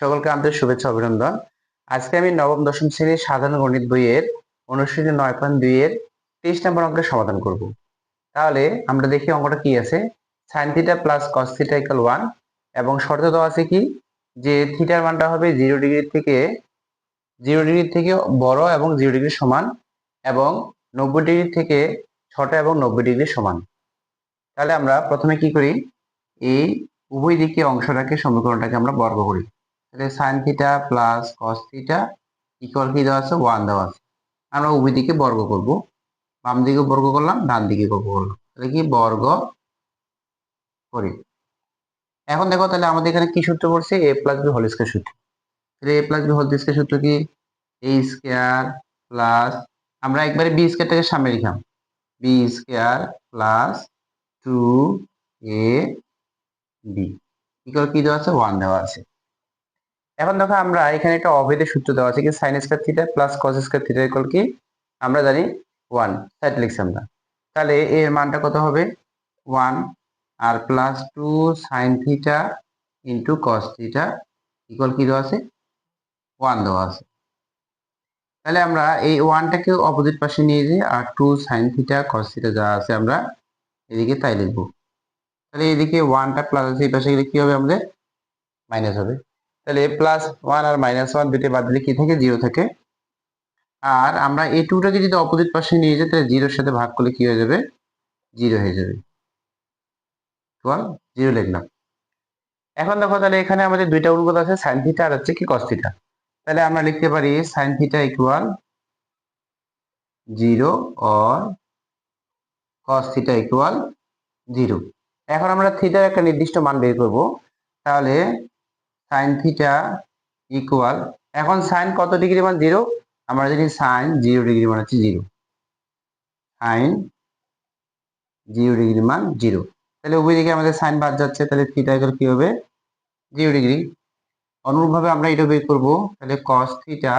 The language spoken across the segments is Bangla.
সকলকে আন্তরিক শুভেচ্ছা অভিনন্দন। আজকে আমি নবম, দশম শ্রেণির সাধারণ গণিত বইয়ের অনুষ্ঠিত নয় পয়েন্ট দুই এর তেইশ নম্বর অঙ্কের সমাধান করব। তাহলে আমরা দেখি অঙ্কটা কি আছে। Sine theta plus cos theta equal one এবং শর্ত দেওয়া আছে কি? যে থিটার মানটা হবে জিরো ডিগ্রি থেকে জিরো ডিগ্রি থেকে বড় এবং জিরো ডিগ্রি সমান এবং নব্বই ডিগ্রি থেকে ছোট এবং নব্বই ডিগ্রি সমান। তাহলে আমরা প্রথমে কি করি? এই উভয় দিকে অংশটাকে, সমীকরণটাকে আমরা বর্গ করি। তাহলে sine theta plus cos theta equal কি দেওয়া আছে? ওয়ান দেওয়া আছে। আমরা উভয় দিকে বর্গ করব। বাম দিকে বর্গ করলাম, ডান দিকে বর্গ করলাম। তাহলে কি? বর্গ করি। এখন দেখো তাহলে আমাদের এখানে কি সূত্র পড়ছে? A plus B whole square সূত্র। তাহলে A plus B whole square সূত্র কি? এ স্কয়ার প্লাস আমরা একবারে বি স্কয়ারটাকে সামনে লিখাম B square plus two A B equal কি দেওয়া আছে? ওয়ান দেওয়া আছে। এখন দেখো আমরা এখানে একটা অভেদের সূত্র দেওয়া আছে কি? Sine square theta plus cos square theta equal কি? আমরা জানি ওয়ান সাইড লিখছি আমরা। তাহলে এর মানটা কত হবে? ওয়ান আর plus two sine theta into cos theta equal কি দেওয়া আছে? ওয়ান দেওয়া আছে। তাহলে আমরা এই ওয়ানটাকে অপোজিট পাশে নিয়ে যাই আর two sine theta cos theta যা আছে আমরা এদিকে তাই লিখব। তাহলে এদিকে ওয়ানটা প্লাস আছে এই পাশে গেলে কি হবে আমাদের? মাইনাস হবে। তাহলে প্লাস ওয়ান আর মাইনাস ওয়ান দুটো বাদ দিলে কি থাকে? জিরো থাকে। আর আমরা এই টুটাকে যদি অপোজিট পাশে নিয়ে যাই, তাহলে জিরোর সাথে ভাগ করলে কি হয়ে যাবে? জিরো হয়ে যাবে। জিরো লিখলাম। এখন দেখো তাহলে এখানে আমাদের দুইটা অনুপাত আছে সাইন থিটা আর হচ্ছে কি কস থিটা তাহলে আমরা লিখতে পারি sine theta equal zero or cos theta equal zero এখন আমরা থিটার একটা নির্দিষ্ট মান বের করব। তাহলে সাইন থিটা ইকুয়াল এখন সাইন কত ডিগ্রি মান জিরো আমরা জানি সাইন জিরো ডিগ্রি মান হচ্ছে জিরো সাইন জিরো ডিগ্রি মান জিরো তাহলে উভয় দিকে আমাদের সাইন বাদ যাচ্ছে, তাহলে থিটা ইকুয়াল কি হবে? জিরো ডিগ্রি অনুরূপভাবে আমরা এটা বের করব, তাহলে কস থিটা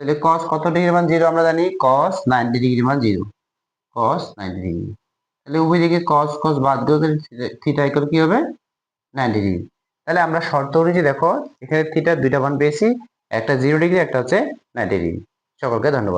তাহলে কস কত ডিগ্রি মান জিরো আমরা জানি? কস নাইনটি ডিগ্রি মান জিরো কস নাইনটি ডিগ্রি তাহলে উভয় দিকে কস কস বাদ দিও তাহলে থিটা ইকুয়াল কি হবে? নাইনটি ডিগ্রি তাহলে আমরা শর্ত অনুযায়ী দেখো, এখানে থিটা দুইটা মান পেয়েছি, একটা জিরো ডিগ্রি একটা হচ্ছে নাইনটি ডিগ্রি সকলকে ধন্যবাদ।